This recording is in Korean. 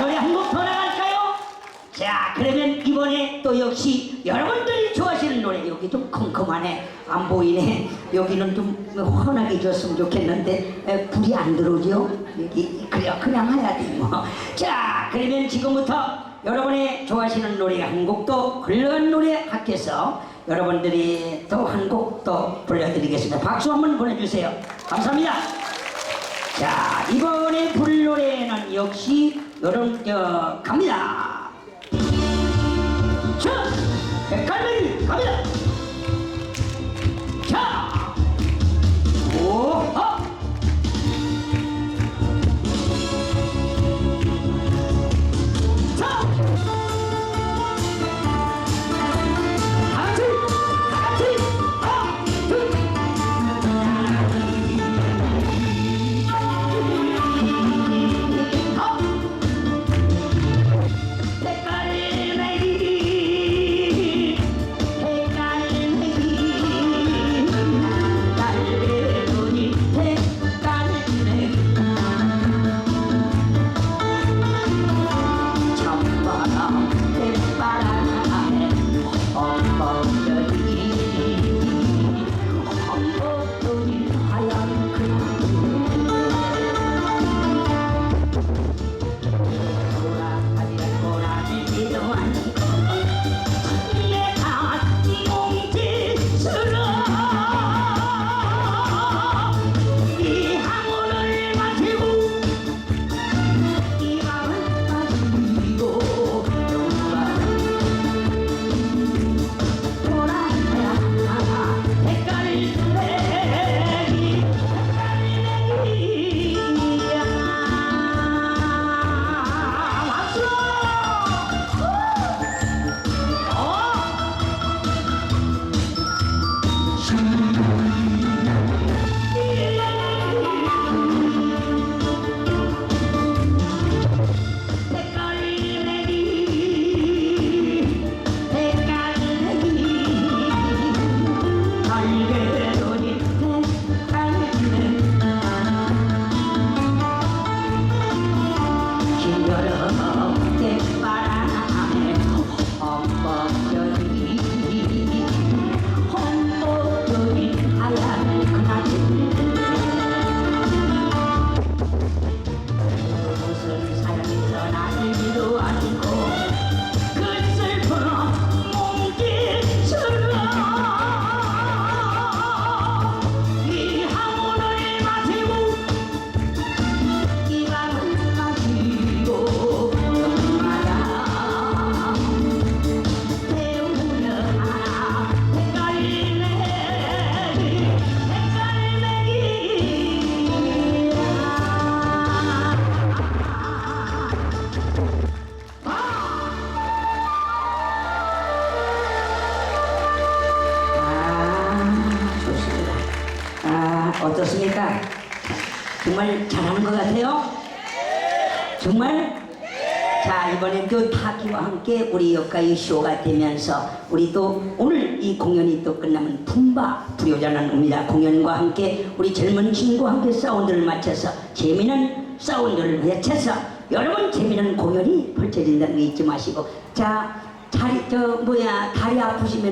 노래 한 곡 더 나갈까요? 자 그러면 이번에 또 역시 여러분들이 좋아하시는 노래 여기 좀 컴컴하네 안 보이네. 여기는 좀 환하게 줬으면 좋겠는데 에, 불이 안 들어오죠? 여기 그래 그냥 해야 돼뭐자 그러면 지금부터 여러분이 좋아하시는 노래 한 곡도 흘러간 노래 합해서 여러분들이 또 한 곡 또 불러드리겠습니다. 박수 한번 보내주세요. 감사합니다. 자 노래는 역시 여러분 저 갑니다 어떻습니까? 정말 잘하는 것 같아요? 정말? 자, 이번엔 또 타기와 함께 우리 역가의 쇼가 되면서 우리 또 오늘 이 공연이 또 끝나면 품바 불효자는 음이라 공연과 함께 우리 젊은 친구와 함께 사운드를 맞춰서 재미난 사운드를 외쳐서 여러분 재미난 공연이 펼쳐진다는 거 잊지 마시고 자, 다리, 저, 뭐야, 다리 아프시면